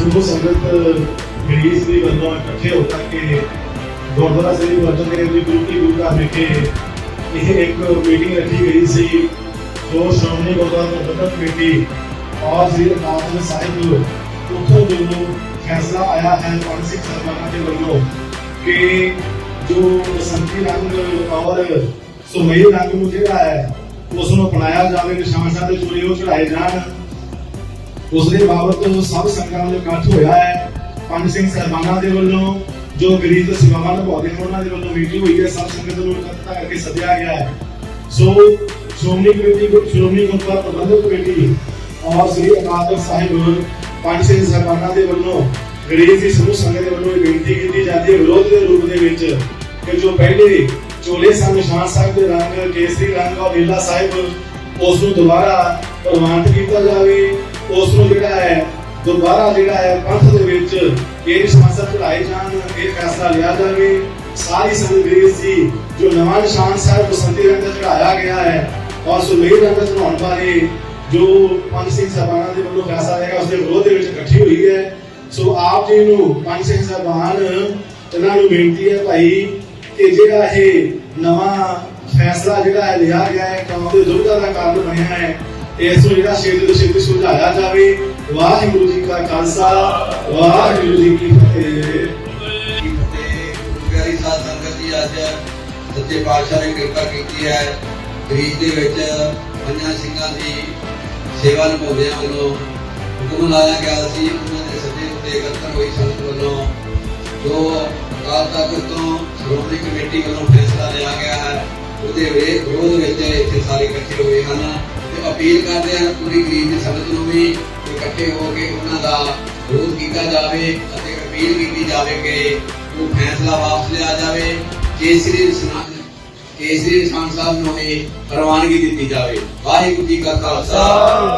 ਸਮੂਹ ਸੰਗਤ ਗਰੀਸ ਦੀ ਵੱਲੋਂ ਇਕੱਠੇ ਹੋ ਕੇ ਗੁਰਦੁਆਰਾ ਸ੍ਰੀ ਗੁਰੂ ਦੇਵ ਜੀ ਗੁਰੂ ਕੀ ਗੁਰੂ ਘਰ ਵਿਖੇ ਇਹ ਇੱਕ ਮੀਟਿੰਗ ਰੱਖੀ ਗਈ ਸੀ, ਜੋ ਸ਼੍ਰੋਮਣੀ ਗੁਰਦੁਆਰਾ ਪ੍ਰਬੰਧਕ ਕਮੇਟੀ ਔਰ ਸ੍ਰੀ ਅਕਾਲ ਸਾਹਿਬ ਉੱਥੋਂ ਵੱਲੋਂ ਫੈਸਲਾ ਆਇਆ ਹੈ ਪੰਜ ਸਿੱਖ ਦੇ ਵੱਲੋਂ ਕਿ ਜੋ ਬਸੰਤੀ ਰੰਗ ਔਰ ਸੁਮੇਲ ਰੰਗ ਨੂੰ ਜਿਹੜਾ ਹੈ, ਉਸ ਨੂੰ ਅਪਣਾਇਆ ਜਾਵੇ ਨਿਸ਼ਾਨ ਸਾਹਿਬ ਦੇ ਚੂੜੇ ਉਹ ਚੜਾਏ ਜਾਣ। ਉਸ ਦੇ ਬਾਬਤ ਸਭ ਸੰਗਤਾਂ ਦਾ ਇਕੱਠ ਹੋਇਆ ਹੈ। ਪੰਜ ਸਿੰਘ ਸਾਹਿਬਾਨਾਂ ਦੇ ਵੱਲੋਂ, ਜੋ ਗਰੀਬ ਸੇਵਾਵਾਂ ਨਿਭਾਉਂਦੇ ਹਨ ਉਹਨਾਂ ਦੇ ਵੱਲੋਂ ਮੀਟਿੰਗ ਹੋਈ ਹੈ। ਸਭ ਸੰਗਤ ਨੂੰ ਇਕੱਠਾ ਕਰਕੇ ਸੱਦਿਆ ਗਿਆ ਹੈ। So, Shiromani committee Shiromani Gurdwara Parbandhak committee ਔਰ ਸ੍ਰੀ ਅਕਾਲ ਸਾਹਿਬ ਪੰਜ ਸਿੰਘ ਸਾਹਿਬਾਨਾਂ ਦੇ ਵੱਲੋਂ ਗਰੀਬ ਦੀ ਸਮੂਹ ਸੰਗਤ ਦੇ ਵੱਲੋਂ ਇਹ ਬੇਨਤੀ ਕੀਤੀ ਜਾਂਦੀ ਹੈ। ਵਿਰੋਧ ਦੇ ਰੂਪ ਦੇ ਵਿੱਚ ਕਿ ਜੋ ਪਹਿਲੇ ਚੋਲੇ ਸਨ ਨਿਸ਼ਾਨ ਸਾਹਿਬ ਦੇ ਰੰਗ, ਕੇਸਰੀ ਰੰਗ ਔਰ ਨੀਲਾ ਸਾਹਿਬ ਉਸ ਨੂੰ ਦੁਬਾਰਾ ਪ੍ਰਵਾਨਿਤ ਕੀਤਾ ਜਾਵੇ। ਦੁਬਾਰਾ ਜਿਹੜਾ ਹੈ, ਪੰਥ ਦੇ ਵਿੱਚ ਇਹ ਸਮੱਸਿਆ ਚੜਾਏ ਜਾਣ, ਇਹ ਫੈਸਲਾ ਲਿਆ ਜਾਵੇ। ਸਾਰੀ ਸੰਗਤ ਸੀ ਜੋ ਨਵਾਂ ਨਿਸ਼ਾਨ ਸਾਹਿਬ ਬਸੰਤੀ ਰੰਗ ਦਾ ਚੜਾਇਆ ਗਿਆ ਹੈ ਔਰ ਸੁਮੇਰ ਰੰਗ ਦਾ ਚੜਾਉਣ ਬਾਰੇ ਜੋ ਪੰਜ ਸਿੰਘ ਸਾਹਿਬਾਨਾਂ ਦੇ ਵੱਲੋਂ ਫੈਸਲਾ ਲਿਆ ਉਸ ਦੇ ਵਿਰੋਧ ਦੇ ਵਿੱਚ ਇਕੱਠੀ ਹੋਈ ਹੈ। ਸੋ ਆਪ ਜੀ ਨੂੰ ਪੰਜ ਸਿੰਘ ਸਾਹਿਬਾਨ, ਇਹਨਾਂ ਨੂੰ ਬੇਨਤੀ ਹੈ ਭਾਈ ਕਿ ਜਿਹੜਾ ਇਹ ਨਵਾਂ ਫੈਸਲਾ ਜਿਹੜਾ ਹੈ, ਲਿਆ ਗਿਆ ਹੈ, ਕੌਮ ਦੇ ਦੁਰਗਾ ਦਾ ਕਾਰਨ ਬਣਿਆ ਹੈ ਇਸ ਨੂੰ ਜਿਹੜਾ ਛੇਤੀ ਤੋਂ ਛੇਤੀ ਸੁਲਝਾਇਆ ਜਾਵੇ, ਵਾਹਿਗੁਰੂ ਜੀ ਕਾ ਖਾਲਸਾ, ਵਾਹਿਗੁਰੂ ਜੀ ਕੀ ਫਤਿਹ। ਪਿਆਰੀ ਸਾਧ ਸੰਗਤ ਜੀ, ਅੱਜ ਸੱਚੇ ਪਾਤਸ਼ਾਹ ਨੇ ਕਿਰਪਾ ਕੀਤੀ ਹੈ। ਗਰੀਬ ਦੇ ਵਿੱਚ ਪੰਜਾਂ ਸਿੰਘਾਂ ਦੀ ਸੇਵਾ ਨਿਭਾਉਂਦਿਆਂ ਵੱਲੋਂ ਹੁਕਮ ਲਾਇਆ ਗਿਆ ਸੀ, ਉਹਨਾਂ ਦੇ ਸੱਜੇ ਉੱਤੇ ਇਕੱਤਰ ਹੋਈ ਸੰਗਤ ਵੱਲੋਂ। ਜੋ ਅਕਾਲ ਤਖਤ ਤੋਂ ਸ਼੍ਰੋਮਣੀ ਕਮੇਟੀ ਵੱਲੋਂ ਫੈਸਲਾ ਲਿਆ ਗਿਆ ਹੈ, ਉਹਦੇ ਵਿਰੋਧ ਵਿੱਚ ਇੱਥੇ ਸਾਰੇ ਇਕੱਠੇ ਹੋਏ ਹਨ। ਤੇ ਅਪੀਲ ਕਰਦੇ ਹਾਂ ਪੂਰੀ ਗਰੀਬ ਸੰਗਤ ਨੂੰ ਵੀ ਇਕੱਠੇ ਹੋ ਕੇ ਉਹਨਾਂ ਦਾ ਵਿਰੋਧ ਕੀਤਾ ਜਾਵੇ ਅਤੇ ਅਪੀਲ ਕੀਤੀ ਜਾਵੇ ਕਿ ਉਹ ਫੈਸਲਾ ਵਾਪਸ ਲਿਆ ਜਾਵੇ। ਕੇਸਰੀ ਨਿਸ਼ਾਨ ਕੇਸਰੀ ਨਿਸ਼ਾਨ ਸਾਹਿਬ ਨੂੰ ਇਹ ਪ੍ਰਵਾਨਗੀ ਦਿੱਤੀ ਜਾਵੇ। ਵਾਹਿਗੁਰੂ ਜੀ ਕਾ ਖਾਲਸਾ,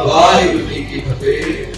ਵਾਹਿਗੁਰੂ ਜੀ ਕੀ ਫਤਿਹ।